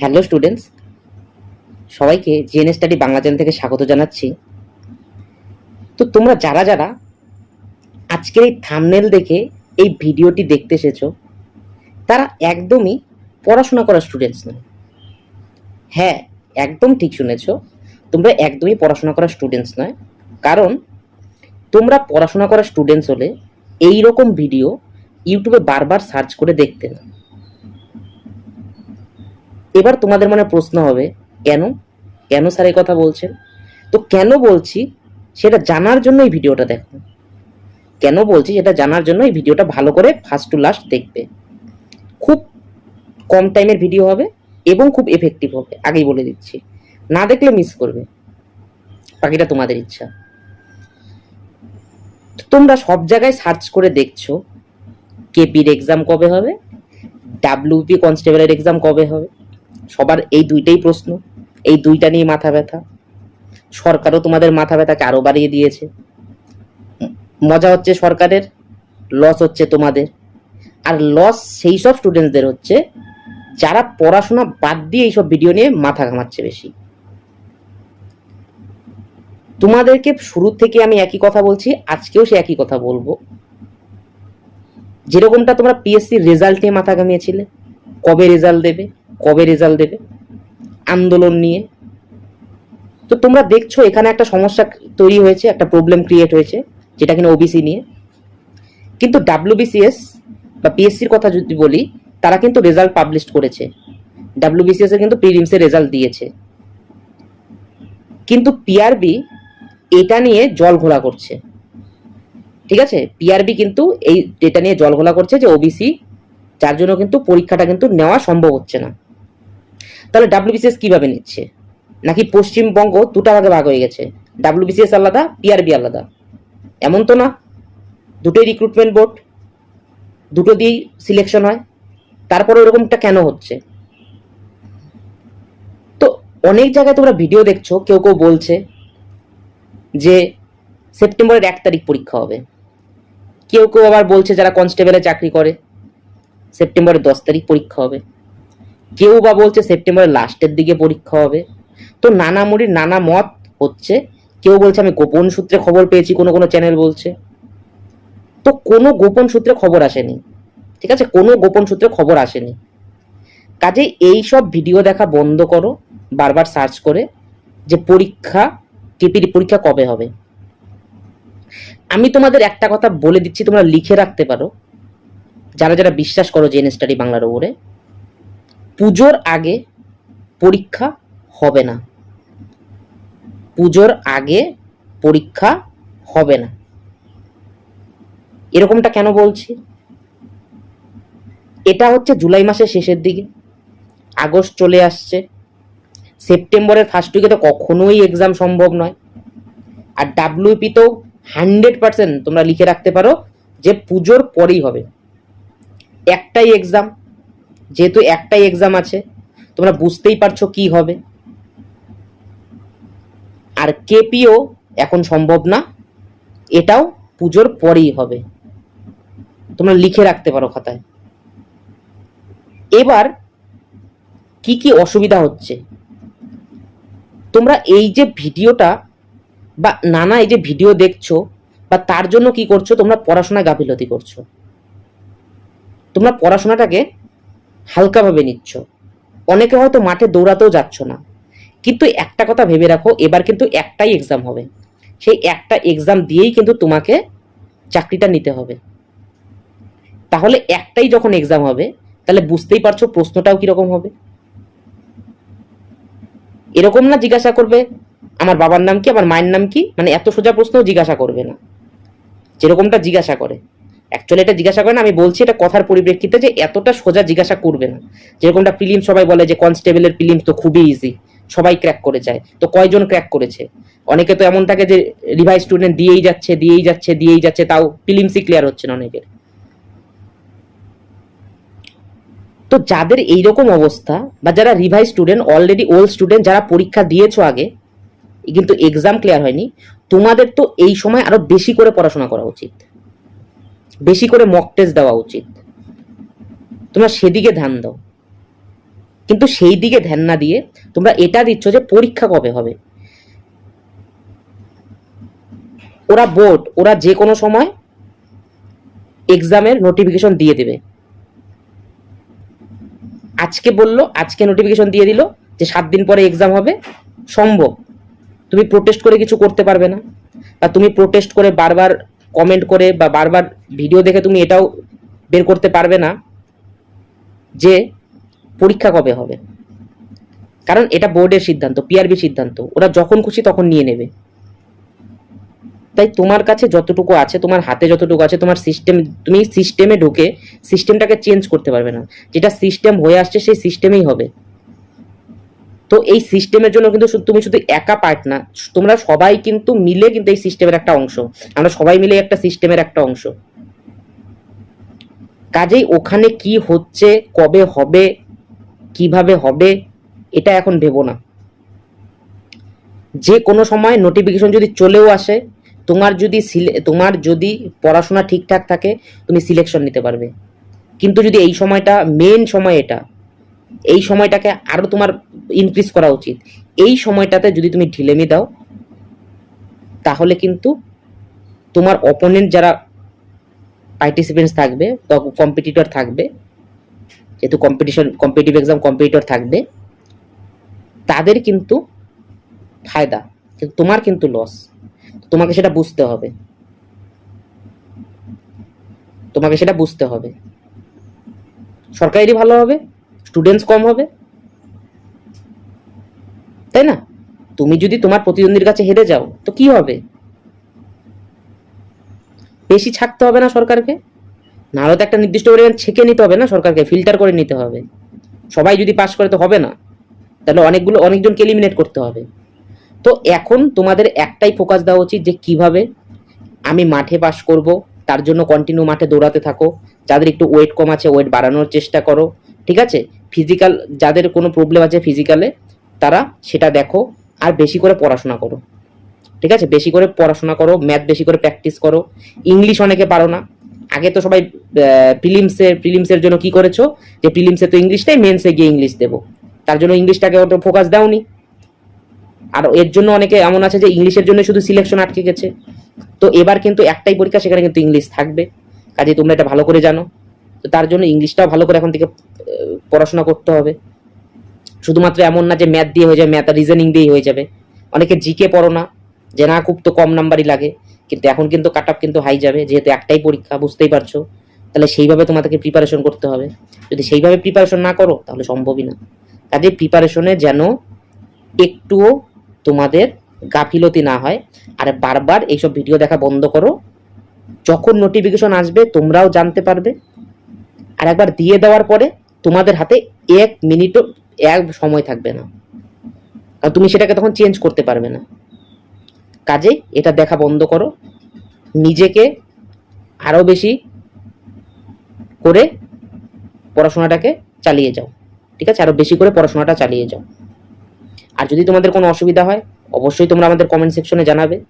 Hello students সবাইকে GNS study Bangla channel থেকে স্বাগত জানাচ্ছি। তো তোমরা যারা যারা আজকের এই থামনেল দেখে এই ভিডিওটি দেখতে এসেছ, তারা একদমই পড়াশোনা করা স্টুডেন্টস নয়। হ্যাঁ একদম ঠিক শুনেছো, তোমরা একদমই পড়াশোনা করা স্টুডেন্টস নয়। কারণ তোমরা পড়াশোনা করা স্টুডেন্টস হলে এই রকম ভিডিও ইউটিউবে বারবার সার্চ করে দেখতে না। এবার তোমাদের মনে প্রশ্ন হবে, কেন? কেন স্যার এই কথা বলছেন? তো কেন বলছি সেটা জানার জন্য এই ভিডিওটা দেখো। কেন বলছি সেটা জানার জন্য এই ভিডিওটা ভালো করে ফার্স্ট টু লাস্ট দেখবে। খুব কম টাইমের ভিডিও হবে এবং খুব এফেক্টিভ হবে, আগেই বলে দিচ্ছি। না দেখলে মিস করবে। বাকিটা তোমাদের ইচ্ছা। তোমরা সব জায়গায় সার্চ করে দেখছ কেপির এক্সাম কবে হবে ডাব্লিউপি কনস্টেবলের এক্সাম কবে হবে। সবার এই দুইটাই প্রশ্ন, এই দুইটা নিয়ে মাথা ব্যথা। সরকারও তোমাদের মাথা ব্যথাকে আরও বাড়িয়ে দিয়েছে। মজা হচ্ছে সরকারের লস হচ্ছে তোমাদের। আর লস সেই সব স্টুডেন্টসদের হচ্ছে, যারা পড়াশোনা বাদ দিয়ে এইসব ভিডিও নিয়ে মাথা ঘামাচ্ছে বেশি। তোমাদেরকে শুরু থেকে আমি একই কথা বলছি, আজকেও সে একই কথা বলব। যেরকমটা তোমরা পিএসসি রেজাল্ট নিয়ে মাথা ঘামিয়েছিলে, কবে রেজাল্ট দেবে? কবে রেজাল্ট দেবে? আন্দোলন নিয়ে। তো তোমরা দেখছ, এখানে একটা সমস্যা তৈরি হয়েছে, একটা প্রবলেম ক্রিয়েট হয়েছে, যেটা কিনা ওবিসি নিয়ে। কিন্তু ডাব্লিউবিসিএস বা পিএসসির কথা যদি বলি, তারা কিন্তু রেজাল্ট পাবলিশ করেছে। ডাব্লিউবিসিএস এর কিন্তু প্রিলিমসের রেজাল্ট দিয়েছে। কিন্তু পিআরবি এটা নিয়ে জল ঘোলা করছে। ঠিক আছে? পিআরবি কিন্তু এই এটা নিয়ে জল ঘোলা করছে যে ওবিসি যার জন্য কিন্তু পরীক্ষাটা কিন্তু নেওয়া সম্ভব হচ্ছে না। তাহলে ডাব্লিউবিসিএস কীভাবে নিচ্ছে? নাকি পশ্চিমবঙ্গ দুটা ভাগে ভাগ হয়ে গেছে? ডাব্লিউবিসিএস আলাদা পিআরবি আলাদা। এমন তো না। দুটোই রিক্রুটমেন্ট বোর্ড দুটো দিয়েই সিলেকশন হয়। তারপরে ওরকমটা কেন হচ্ছে? তো অনেক জায়গায় তোমরা ভিডিও দেখছ, কেউ কেউ বলছে যে সেপ্টেম্বরের এক তারিখ পরীক্ষা হবে। কেউ কেউ আবার বলছে যারা কনস্টেবলে চাকরি করে, সেপ্টেম্বরের দশ তারিখ পরীক্ষা হবে। কেউ বা বলছে সেপ্টেম্বরের লাস্টের দিকে পরীক্ষা হবে। তো নানা মুড়ির নানা মত হচ্ছে, কেউ বলছে আমি গোপন সূত্রে খবর পেয়েছি, কোনো কোনো চ্যানেল বলছে। তো কোনো গোপন সূত্রে খবর আসেনি, ঠিক আছে? কোনো গোপন সূত্রে খবর আসেনি। কাজে এই সব ভিডিও দেখা বন্ধ করো, বারবার সার্চ করে যে পরীক্ষা কেপির পরীক্ষা কবে হবে। আমি তোমাদের একটা কথা বলে দিচ্ছি, তোমরা লিখে রাখতে পারো। যারা যারা বিশ্বাস করো জেন স্টাডি বাংলার উপরে পুজোর আগে পরীক্ষা হবে না। পুজোর আগে পরীক্ষা হবে না। এরকমটা কেন বলছি? এটা হচ্ছে জুলাই মাসের শেষের দিকে। আগস্ট চলে আসছে। সেপ্টেম্বরের ফার্স্ট উইকে তো কখনোই এক্সাম সম্ভব নয়। আর ডাব্লিউপি তো হান্ড্রেড পার্সেন্ট তোমরা লিখে রাখতে পারো যে পুজোর পরেই হবে। একটাই এক্সাম যেহেতু একটাই এক্সাম আছে, তোমরা বুঝতেই পারছ কি হবে। আর কেপিও এখন সম্ভব না, এটাও পুজোর পরেই হবে। তোমরা লিখে রাখতে পারো খাতায়। এবার কি কি অসুবিধা হচ্ছে? তোমরা এই যে ভিডিওটা বা নানা এই যে ভিডিও দেখছ বা তার জন্য কি করছ, তোমরা পড়াশোনায় গাফিলতি করছ। তোমরা পড়াশোনাটাকে হালকাভাবে নিচ্ছ। অনেকে হয়তো মাঠে দৌড়াতেও যাচ্ছ না। কিন্তু একটা কথা ভেবে রাখো, এবার কিন্তু একটাই এক্সাম হবে। সেই একটা এক্সাম দিয়েই কিন্তু তোমাকে চাকরিটা নিতে হবে। তাহলে একটাই যখন এক্সাম হবে, তাহলে বুঝতেই পারছ প্রশ্নটাও কীরকম হবে। এরকম না জিজ্ঞাসা করবে, আমার বাবার নাম কি? আমার মায়ের নাম কি? মানে এত সোজা প্রশ্নও জিজ্ঞাসা করবে না। যেরকমটা জিজ্ঞাসা করে। অ্যাকচুয়ালি এটা জিজ্ঞাসা করে না আমি বলছি এটা কথার পরিপ্রেক্ষিতে যে এতটা সোজা জিজ্ঞাসা করবে না। যেরকমটা প্রিলিম সবাই বলে যে, কনস্টেবলের প্রিলিম তো খুবই ইজি সবাই ক্র্যাক করে যায়। তো কয়জন ক্র্যাক করেছে? অনেকে তো এমন থাকে যে রিভাইজ স্টুডেন্ট দিয়েই যাচ্ছে দিয়েই যাচ্ছে দিয়েই যাচ্ছে, তাও প্রিলিমসই ক্লিয়ার হচ্ছে না অনেকের। তো যাদের এইরকম অবস্থা, বা যারা revise student already old student যারা পরীক্ষা দিয়েছ আগে, কিন্তু এক্সাম ক্লিয়ার হয়নি, তোমাদের তো এই সময় আরও বেশি করে পড়াশোনা করা উচিত। বেশি করে মক টেস্ট দেওয়া উচিত। তোমরা সেদিকে ধ্যান দাও। কিন্তু সেই দিকে ধ্যান না দিয়ে তোমরা এটা দিচ্ছ যে পরীক্ষা কবে হবে। ওরা বোর্ড ওরা যে কোনো সময় এক্সামের নোটিফিকেশন দিয়ে দেবে। আজকে বলল, আজকে নোটিফিকেশন দিয়ে দিল যে সাত দিন পরে এক্সাম হবে। সম্ভব। তুমি প্রোটেস্ট করে কিছু করতে পারবে না। বা তুমি প্রোটেস্ট করে বারবার কমেন্ট করে বা বারবার ভিডিও দেখে তুমি এটাও বের করতে পারবে না যে পরীক্ষা কবে হবে। কারণ এটা বোর্ডের সিদ্ধান্ত পিআরবি সিদ্ধান্ত। ওরা যখন খুশি তখন নিয়ে নেবে। তাই তোমার কাছে যতটুকু আছে, তোমার হাতে যতটুকু আছে, তোমার সিস্টেম তুমি সিস্টেমে ঢুকে সিস্টেমটাকে চেঞ্জ করতে পারবে না। যেটা সিস্টেম হয়ে আসছে, সেই সিস্টেমেই হবে। তো এই সিস্টেমের জন্য কিন্তু তুমি শুধু একা পার্ট না, তোমরা সবাই কিন্তু মিলে কিন্তু এই সিস্টেমের একটা অংশ। আমরা সবাই মিলে একটা সিস্টেমের একটা অংশ। কাজেই ওখানে কি হচ্ছে, কবে হবে, কীভাবে হবে, এটা এখন ভেবো না। যে কোনো সময় নোটিফিকেশন যদি চলেও আসে, তোমার যদি তোমার যদি পড়াশোনা ঠিকঠাক থাকে, তুমি সিলেকশন নিতে পারবে। কিন্তু যদি এই সময়টা মেন সময় এটা এই সময়টাকে আরও তোমার ইনক্রিজ করা উচিত। এই সময়টাতে যদি তুমি ঢিলেমি দাও, তাহলে কিন্তু তোমার অপোনেন্ট যারা পার্টিসিপেন্টস থাকবে কম্পিটিটর থাকবে, যেহেতু কম্পিটিশন কম্পিটিভ এক্সাম কম্পিটিটর থাকবে, তাদের কিন্তু ফায়দা। কিন্তু তোমার কিন্তু লস তোমাকে সেটা বুঝতে হবে। তোমাকে সেটা বুঝতে হবে। সরকারি ভালো হবে। স্টুডেন্টস কম হবে? তাই না? তুমি যদি তোমার প্রতিদ্বন্দ্বীর কাছে হেরে যাও, তো কি হবে? বেশি ছাড়তে হবে না সরকারকে? নাহলে তো একটা নির্দিষ্ট পরিমাণ ছেঁকে নিতে হবে না সরকারকে ফিল্টার করে নিতে হবে। সবাই যদি পাস করে তো হবে না। তাহলে অনেকগুলো, অনেকজনকে এলিমিনেট করতে হবে। তো এখন তোমাদের একটাই ফোকাস দেওয়া উচিত যে কীভাবে আমি মাঠে পাস করব, তার জন্য কন্টিনিউ মাঠে দৌড়াতে থাকো। যাদের একটু ওয়েট কম আছে ওয়েট বাড়ানোর চেষ্টা করো। ঠিক আছে? ফিজিক্যাল যাদের কোনো প্রবলেম আছে ফিজিক্যালে তারা সেটা দেখো আর বেশি করে পড়াশোনা করো। ঠিক আছে? বেশি করে পড়াশোনা করো ম্যাথ বেশি করে প্র্যাকটিস করো। ইংলিশ অনেকে পারো না। আগে তো সবাই প্রিলিমসের প্রিলিমসের জন্য কি করেছ? যে প্রিলিমসে তো ইংলিশটাই মেন্সে গিয়ে ইংলিশ দেবো। তার জন্য ইংলিশটাকে অত ফোকাস দাওনি। আর এর জন্য অনেকে এমন আছে যে ইংলিশের জন্য শুধু সিলেকশন আটকে গেছে। তো এবার কিন্তু একটাই পরীক্ষা, সেখানে কিন্তু ইংলিশ থাকবে। কাজে তোমরা এটা ভালো করে জানো। তো তার জন্য ইংলিশটাও ভালো করে এখন থেকে পড়াশোনা করতে হবে। শুধুমাত্র এমন না যে ম্যাথ দিয়ে হয়ে যাবে ম্যাথ রিজনিং দিয়েই হয়ে যাবে। অনেকে জিকে পড়ো না, যে না খুব তো কম নাম্বারই লাগে, কিন্তু এখন কিন্তু কাট কিন্তু হাই যাবে, যেহেতু একটাই পরীক্ষা, বুঝতেই পারছ? তাহলে সেইভাবে তোমাদেরকে প্রিপারেশন করতে হবে। যদি সেইভাবে প্রিপারেশন না করো, তাহলে সম্ভবই না। কাজে প্রিপারেশনে যেন একটুও তোমাদের গাফিলতি না হয়, আর বারবার এইসব ভিডিও দেখা বন্ধ করো। যখন নোটিফিকেশন আসবে, তোমরাও জানতে পারবে। আর একবার দিয়ে দেওয়ার পরে তোমাদের হাতে এক মিনিটও, এক সময় থাকবে না। আর তুমি সেটাকে তখন চেঞ্জ করতে পারবে না। কাজেই এটা দেখা বন্ধ করো। নিজেকে আরও বেশি করে পড়াশোনাটাকে চালিয়ে যাও। ঠিক আছে? আরও বেশি করে পড়াশোনাটা চালিয়ে যাও। আর যদি তোমাদের কোনো অসুবিধা হয়, অবশ্যই তোমরা আমাদের কমেন্ট সেকশনে জানাবে।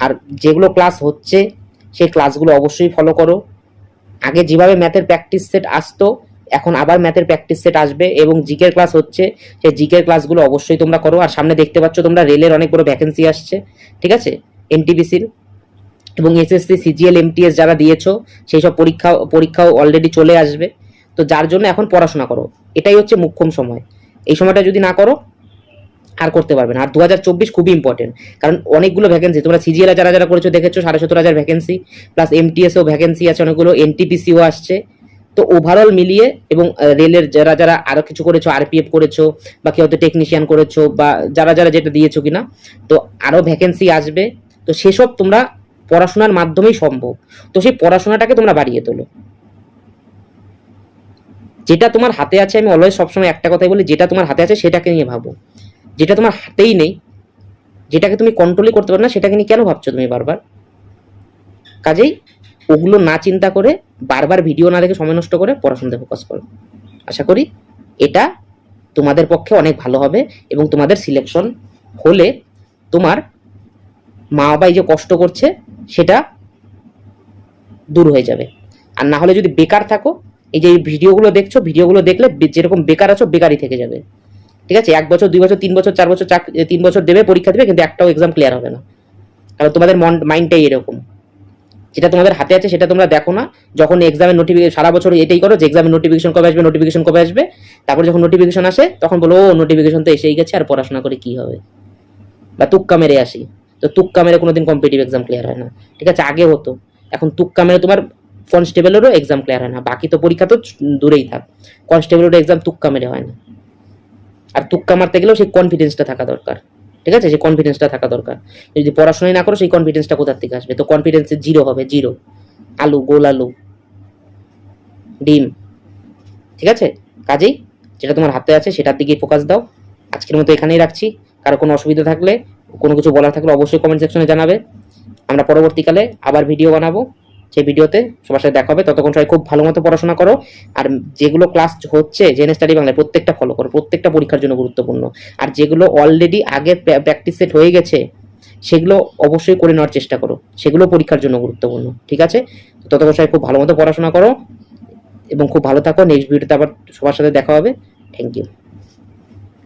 আর যেগুলো ক্লাস হচ্ছে, সেই ক্লাসগুলো অবশ্যই ফলো করো। আগে যেভাবে ম্যাথের প্র্যাকটিস সেট আসতো, এখন আবার ম্যাথের প্র্যাকটিস সেট আসবে এবং জিকের ক্লাস হচ্ছে, সেই জিকের ক্লাসগুলো অবশ্যই তোমরা করো। আর সামনে দেখতে পাচ্ছ তোমরা রেলের অনেক বড় ভ্যাকেন্সি আসছে, ঠিক আছে? এনটিপিসির এবং এসএসসি সিজিএল এমটিএস যারা দিয়েছ, সেই সব পরীক্ষা পরীক্ষাও অলরেডি চলে আসবে। তো যার জন্য এখন পড়াশোনা করো। এটাই হচ্ছে মুখ্যম সময়। এই সময়টা যদি না করো আর করতে পারবে না। আর দু হাজার চব্বিশ খুবই ইম্পর্টেন্ট কারণ অনেকগুলো ভ্যাকেন্সি তোমরা সিজিএল যারা যারা করেছ দেখেছ, সাড়ে সতেরো হাজার ভ্যাকেন্সি প্লাস এমটিএসও ভ্যাকেন্সি আছে অনেকগুলো এনটিপিসিও আসছে। তো ওভারঅল মিলিয়ে এবং রেলের যারা যারা আরও কিছু করেছ আরপিএফ করেছ, বা কেউ তো টেকনিশিয়ান করেছ, বা যারা যারা যেটা দিয়েছ কিনা, তো আরও ভ্যাকেন্সি আসবে। তো সেসব তোমরা পড়াশোনার মাধ্যমেই সম্ভব। তো সেই পড়াশোনাটাকে তোমরা বাড়িয়ে তোলো। যেটা তোমার হাতে আছে, আমি অলওয়েজ সবসময় একটা কথাই বলি, যেটা তোমার হাতে আছে সেটাকে নিয়ে ভাবো। যেটা তোমার হাতেই নেই, যেটাকে তুমি কন্ট্রোলই করতে পারো না, সেটাকে নিয়ে কেন ভাবছ তুমি বারবার? কাজেই ওগুলো না চিন্তা করে বারবার ভিডিও না দেখে সময় নষ্ট করে পড়াশোনাতে ফোকাস করো। আশা করি এটা তোমাদের পক্ষে অনেক ভালো হবে এবং তোমাদের সিলেকশন হলে তোমার মা বাবাই যে কষ্ট করছে, সেটা দূর হয়ে যাবে। আর না হলে যদি বেকার থাকো, এই যে ভিডিওগুলো দেখছ ভিডিওগুলো দেখলে যেরকম বেকার আছো, বেকারই থেকে যাবে। ঠিক আছে? এক বছর, দুই বছর, তিন বছর, চার বছর তিন বছর দেবে, পরীক্ষা দেবে, কিন্তু একটাও এক্সাম ক্লিয়ার হবে না। কারণ তোমাদের মন মাইন্ডটাই এরকম। যেটা তোমাদের হাতে আছে, সেটা তোমরা দেখো না। যখন এক্সামের নোটিফিকেশন সারা বছর এটাই করো, যে এক্সামের নোটিফিকেশন কবে আসবে নোটিফিকেশন কবে আসবে, তারপর যখন নোটিফিকেশন আসে, তখন বলো, ও নোটিফিকেশন তো এসেই গেছে, আর পড়াশোনা করে কি হবে? বা তুক্কা মেরে আসি। তো তুক্কা মেরে কোনোদিন কম্পিটিভ এক্সাম ক্লিয়ার হয় না। ঠিক আছে? আগে হতো। এখন তুক্কা মেরে তোমার কনস্টেবলেরও এক্সাম ক্লিয়ার হয় না। বাকি তো পরীক্ষা তো দূরেই থাক। কনস্টেবলেরও এক্সাম তুক্কা মেরে হয় না। আর তুক্কা মারতে গেলেও সেই কনফিডেন্সটা থাকা দরকার। ঠিক আছে? সেই কনফিডেন্সটা থাকা দরকার। যদি পড়াশোনাই না করো, সেই কনফিডেন্সটা কোথার থেকে আসবে? তো কনফিডেন্সে জিরো হবে জিরো আলু, গোল আলু। ডিম। ঠিক আছে? কাজেই যেটা তোমার হাতে আছে, সেটার দিকেই ফোকাস দাও। আজকের মতো এখানেই রাখছি। কারও কোনো অসুবিধা থাকলে, কোনো কিছু বলার থাকলে অবশ্যই কমেন্ট সেকশনে জানাবে। আমরা পরবর্তীকালে আবার ভিডিও বানাবো। সেই ভিডিওতে সবার সাথে দেখা হবে। ততক্ষণ সবাই খুব ভালো মতো পড়াশোনা করো। আর যেগুলো ক্লাস হচ্ছে জেনে স্টাডি বাংলায় প্রত্যেকটা ফলো করো। প্রত্যেকটা পরীক্ষার জন্য গুরুত্বপূর্ণ। আর যেগুলো অলরেডি আগে প্র্যাকটিস সেট হয়ে গেছে, সেগুলো অবশ্যই করে নেওয়ার চেষ্টা করো। সেগুলো পরীক্ষার জন্য গুরুত্বপূর্ণ। ঠিক আছে? ততক্ষণ সবাই খুব ভালো মতো পড়াশোনা করো এবং খুব ভালো থাকো। নেক্সট ভিডিওতে আবার সবার সাথে দেখা হবে। Thank you